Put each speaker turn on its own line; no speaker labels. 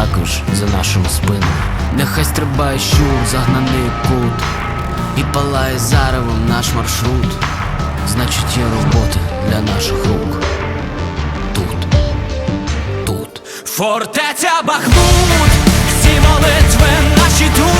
також за нашими спинами. Нехай стрибає щур, загнаний кут, і палає заревом наш маршрут. Значить, є робота для наших рук. Тут, тут.
Фортеця Бахмут, всі молитви наші тут,